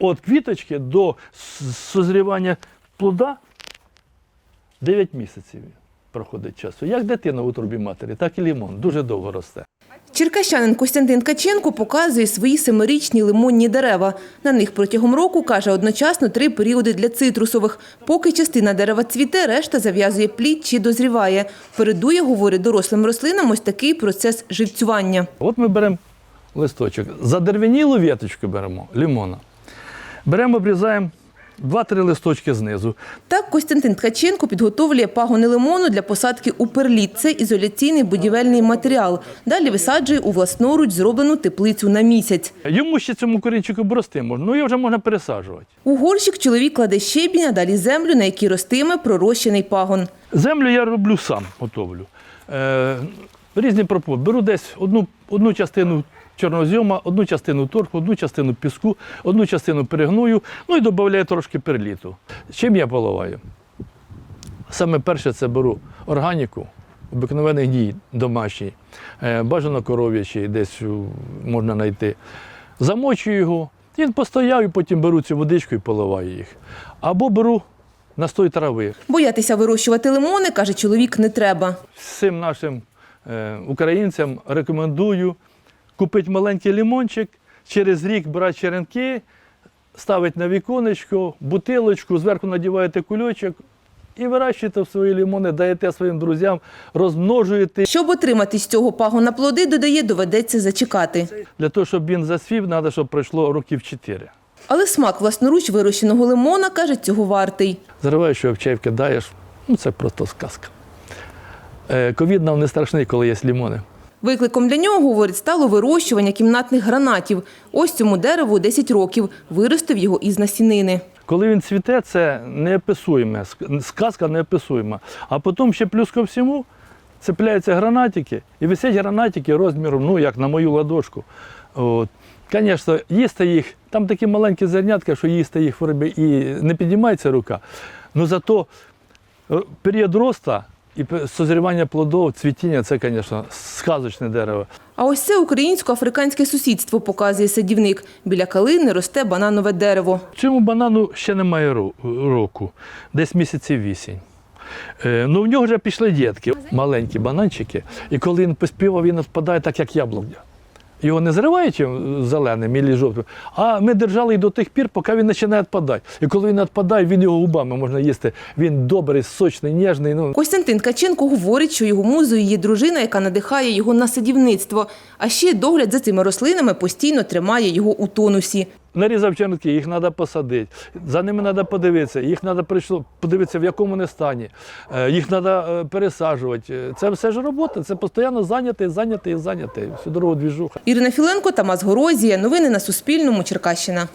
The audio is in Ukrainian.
від квіточки до созрівання плода 9 місяців проходить часу. Як дитина в утробі матері, так і лімон. Дуже довго росте. Черкащанин Костянтин Каченко показує свої семирічні лимонні дерева. На них протягом року, каже, одночасно три періоди для цитрусових. Поки частина дерева цвіте, решта зав'язує плід чи дозріває. Передує, говорить, дорослим рослинам ось такий процес живцювання. От ми беремо листочок. Задервенілу віточку беремо, лимона. Беремо, обрізаємо 2-3 листочки знизу. Так Костянтин Ткаченко підготовлює пагони лимону для посадки у перліт. Це ізоляційний будівельний матеріал. Далі висаджує у власноруч зроблену теплицю на місяць. Йому ще цьому корінчику брости можна, ну його вже можна пересаджувати. У горщик чоловік кладе щебінь, а далі землю, на якій ростиме пророщений пагон. Землю я роблю сам, готовлю. Е, різні пропорції. Беру десь одну, одну частину чорнозйома, одну частину торфу, одну частину піску, одну частину перегную, ну і додаю трошки перліту. Чим я поливаю? Саме перше це беру органіку, обикновений гній домашній, е, бажано коров'ячий, десь можна знайти. Замочую його, він постояв і потім беру цю водичку і поливаю їх. Або беру настой трави. Боятися вирощувати лимони, каже чоловік, не треба. Всім нашим українцям рекомендую купити маленький лимончик, через рік брати черенки, ставити на віконечко, бутилочку, зверху надіваєте кульочок і вирощуєте свої лимони, даєте своїм друзям, розмножуєте. Щоб отримати з цього пагона плоди, додає, доведеться зачекати. Для того, щоб він засвів, треба, щоб пройшло років 4. Але смак власноруч вирощеного лимона, каже, цього вартий. Зариваєш його в чай, кидаєш, ну це просто сказка. Е, Ковід нам не страшний, коли є лимони. Викликом для нього, говорить, стало вирощування кімнатних гранатів. Ось цьому дереву 10 років. Виростив його із насінини. Коли він цвіте, це неописуєме, ск- сказка неописуєма. А потім ще плюс ко всьому цепляються гранатики, і висять гранатики розміром, ну, як на мою ладошку. От. Звісно, їсти їх, там такі маленькі зернятка, що їсти їх і не піднімається рука. Ну зато е, період росту і созрівання плодов, цвітіння це, звісно, сказочне дерево. А ось це українсько-африканське сусідство, показує садівник. Біля калини росте бананове дерево. Цьому банану ще немає року, десь місяців вісім. Е, ну, в нього вже пішли дітки, маленькі бананчики, і коли він поспівав, він відпадає так, як яблуня. Його не зривають е, зеленим і жовтим, а ми держали й до тих пір, поки він починає відпадати. І коли він відпадає, він його губами можна їсти. Він добрий, сочний, ніжний. Ну, Костянтин Каченко говорить, що його музою є дружина, яка надихає його на садівництво. А ще догляд за цими рослинами постійно тримає його у тонусі. Нарізав черенки, їх треба посадити, за ними треба подивитися, їх треба прийшло подивитися, в якому вони стані, Е, їх треба пересаджувати. Е, Це все ж робота, це постійно зайнятий, зайнятий, зайнятий. Всю дорогу двіжуха. Ірина Філенко, Тамас Горозія. Новини на Суспільному. Черкащина.